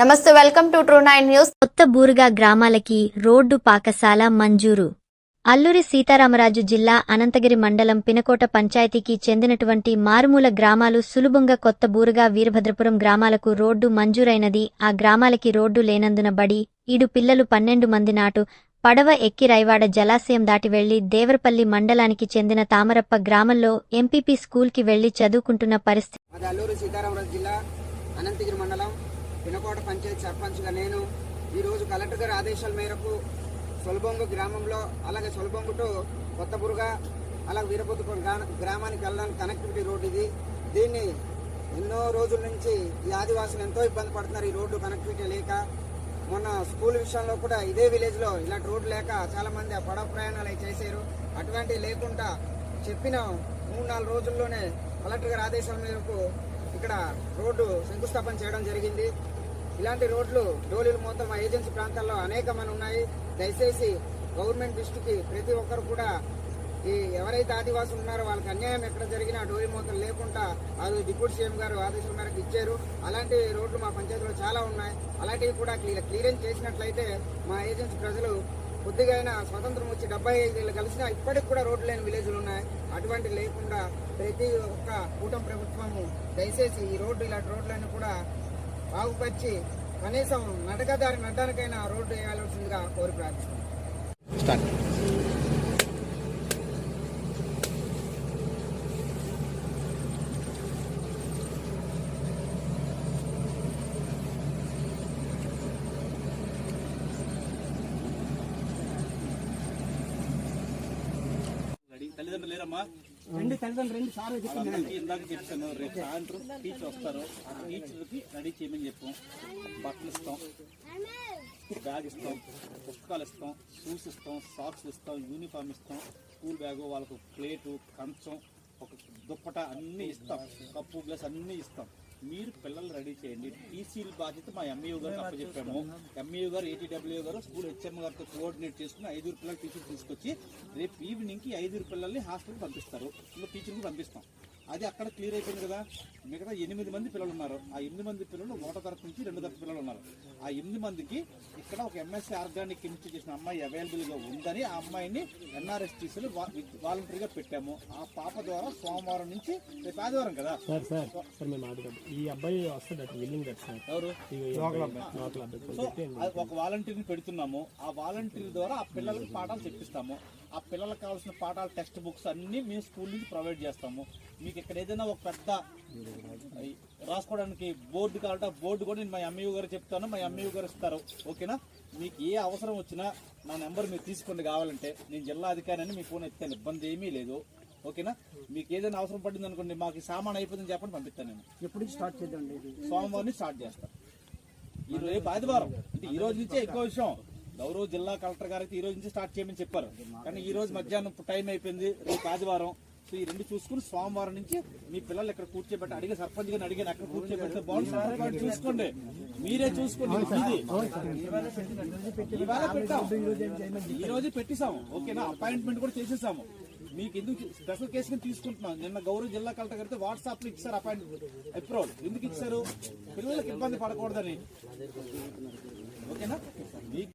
నమస్తే welcome to true nine news. కొత్త బూరుగా గ్రామాలకి రోడ్డు పాకశాల మంజూరు. అల్లూరి సీతారామరాజు జిల్లా అనంతగిరి మండలం పినకోట పంచాయతీకి చెందినటువంటి మారుమూల గ్రామాలు సులుభంగా కొత్త బూరుగా వీరభద్రపురం గ్రామాలకు రోడ్డు మంజూరైనది. ఆ గ్రామాలకి రోడ్డు లేనందున బడి ఈడు పిల్లలు పన్నెండు మంది నాటు పడవ ఎక్కి రైవాడ జలాశయం దాటి వెళ్ళి దేవరపల్లి మండలానికి చెందిన తామరప్ప గ్రామంలో ఎంపీపీ స్కూల్కి వెళ్ళి చదువుకుంటున్న పరిస్థితి. మాది అల్లూరు సీతారామరాజు జిల్లా అనంతగిరి మండలం పినకోట పంచాయతీ సర్పంచ్గా నేను ఈరోజు కలెక్టర్ గారి ఆదేశాల మేరకు సొలబొంగు గ్రామంలో అలాగే సొలబొంగు టు కొత్తబురుగా అలాగే వీరపుత్రపురం గ్రామానికి వెళ్ళడానికి కనెక్టివిటీ రోడ్డు ఇది. దీన్ని ఎన్నో రోజుల నుంచి ఈ ఆదివాసులు ఎంతో ఇబ్బంది పడుతున్నారు ఈ రోడ్డు కనెక్టివిటీ లేక. మొన్న స్కూల్ విషయంలో కూడా ఇదే విలేజ్లో ఇలాంటి రోడ్డు లేక చాలామంది ఆ పడవ ప్రయాణాలు చేశారు. అటువంటివి లేకుండా చెప్పిన మూడు నాలుగు రోజుల్లోనే కలెక్టర్ గారి ఆదేశాల మేరకు ఇక్కడ రోడ్డు శంకుస్థాపన చేయడం జరిగింది. ఇలాంటి రోడ్లు డోలీలు మొత్తం మా ఏజెన్సీ ప్రాంతాల్లో అనేకమైన ఉన్నాయి. దయచేసి గవర్నమెంట్ దృష్టికి ప్రతి ఒక్కరు కూడా ఈ ఎవరైతే ఆదివాసులు ఉన్నారో వాళ్ళకి అన్యాయం ఎక్కడ జరిగినా డోలి మూతలు లేకుండా అది డిప్యూటీ సీఎం గారు ఆదేశాల మేరకు ఇచ్చారు. అలాంటి రోడ్లు మా పంచాయతీలో చాలా ఉన్నాయి. అలాంటివి కూడా క్లియర్ క్లియరెన్స్ చేసినట్లయితే మా ఏజెన్సీ ప్రజలు కొద్దిగా అయినా స్వతంత్రం వచ్చి డెబ్బై ఐదు కలిసినా ఇప్పటికి కూడా రోడ్లు లేని విలేజ్లు ఉన్నాయి. అటువంటి లేకుండా ప్రతి ఒక్క కూటమి ప్రభుత్వము దయచేసి ఈ రోడ్డు ఇలాంటి రోడ్లన్నీ కూడా బాగుపరిచి కనీసం నడకదారి నడ్డానికైనా రోడ్డు వేయాల్సిందిగా కోరి ప్రార్థిస్తున్నాను రెడీ తల్లిదండ్రులు లేరమ్మా? రెండు తల్లిదండ్రులు రెండు సార్లు చెప్పింది ఇందాక చెప్తాను రేపు సాయంత్రం టీచర్ వస్తారు. ఆ టీచర్కి రెడీ చేయమని చెప్పాం. బట్టలు ఇస్తాం బ్యాగ్ ఇస్తాం పుస్తకాలు ఇస్తాం షూస్ ఇస్తాం సాక్స్ ఇస్తాం యూనిఫామ్ ఇస్తాం. స్కూల్ బ్యాగు వాళ్ళకు ప్లేటు కంచం ఒక దుప్పట అన్నీ ఇస్తాం. కప్పు గ్లాస్ అన్నీ ఇస్తాం. మీరు పిల్లలు రెడీ చేయండి. టీసీల బాధ్యత మా ఎంఈఓ గారికి అప్పచెప్పాము. ఎంఈఓ గారు ఏటీడబ్ల్యూ గారు స్కూల్ హెచ్ఎం గారితో కోఆర్డినేట్ చేసుకుని ఐదుగురు పిల్లలు టీచర్ తీసుకొచ్చి రేపు ఈవినింగ్కి ఐదుగురు పిల్లల్ని హాస్టల్కి పంపిస్తారు. ఇంకా టీచర్కి పంపిస్తాం. అది అక్కడ క్లియర్ అయిపోయింది కదా. మిగతా ఎనిమిది మంది పిల్లలు ఉన్నారు. ఆ ఎనిమిది మంది పిల్లలు ఒకటో తరఫు నుంచి రెండు తరఫు పిల్లలు ఉన్నారు. ఆ ఎనిమిది మందికి ఇక్కడ ఒక ఎంఎస్సీ ఆర్గానిక్ కెమిస్ట్రీ చేసిన అమ్మాయి అవైలబుల్గా ఉందని ఆ అమ్మాయిని ఎన్ఆర్ఎస్టీసీలో వాలంటరీగా పెట్టాము. ఆ పాప ద్వారా సోమవారం నుంచి రేపు ఆదివారం కదా. సార్ సార్ సార్ మేము ఆడుకోండి ఈ అబ్బాయి వస్తాడు అటు విల్లింగ్ దట్ సార్. ఎవరు? ఒక వాలంటీర్ని పెడుతున్నాము. ఆ వాలంటీర్ ద్వారా ఆ పిల్లలకి పాఠాలు చెప్పిస్తాము. ఆ పిల్లలకు కావాల్సిన పాఠాలు టెక్స్ట్ బుక్స్ అన్ని మేము స్కూల్ నుంచి ప్రొవైడ్ చేస్తాము. మీకు ఇక్కడ ఏదైనా ఒక పెద్ద రాసుకోవడానికి బోర్డు కావాలంటే బోర్డు కూడా నేను మా ఎంఈఓ గారు చెప్తాను. మా ఎంఈఓ గారు ఇస్తారు. ఓకేనా మీకు ఏ అవసరం వచ్చినా నా నెంబర్ మీరు తీసుకోండి కావాలంటే. నేను జిల్లా అధికారిని మీ ఫోన్ ఎత్తాను ఇబ్బంది ఏమీ లేదు. ఓకేనా మీకు ఏదైనా అవసరం పడింది అనుకోండి మాకు సామాన్ అయిపోతుందని చెప్పండి పంపిస్తాను నేను. ఎప్పుడు నుంచి స్టార్ట్ చేద్దాం సోమవారం స్టార్ట్ చేస్తాం. ఈ రోజు రేపు ఆదివారం. అంటే ఈ రోజు నుంచే ఎక్కువ విషయం. గౌరవ జిల్లా కలెక్టర్ గారికి ఈ రోజు నుంచి స్టార్ట్ చేయమని చెప్పారు. కానీ ఈ రోజు మధ్యాహ్నం టైం అయిపోయింది రేపు ఆదివారం. సో ఈ రెండు చూసుకుని సోమవారం నుంచి మీ పిల్లలు ఇక్కడ కూర్చోబెట్టి అడిగే సర్పంచ్ గారిని అడిగాను అక్కడ కూర్చోబెడితే బాగుంది చూసుకోండి. మీరే చూసుకోండి ఇది. ఇవాళ పెట్టాం. ఈ రోజు పెట్టేశాము. ఓకేనా? అపాయింట్మెంట్ కూడా చేసేసాము మీకు ఎందుకు స్పెషల్ కేసు కింద తీసుకుంటున్నాం? నిన్న గౌరవ జిల్లా కలెక్టర్ గారితో వాట్సాప్లో ఇచ్చారు అపాయింట్మెంట్ అప్రూవల్ ఎందుకు ఇచ్చారు? పిల్లలకు ఇబ్బంది పడకూడదని. ఓకేనా?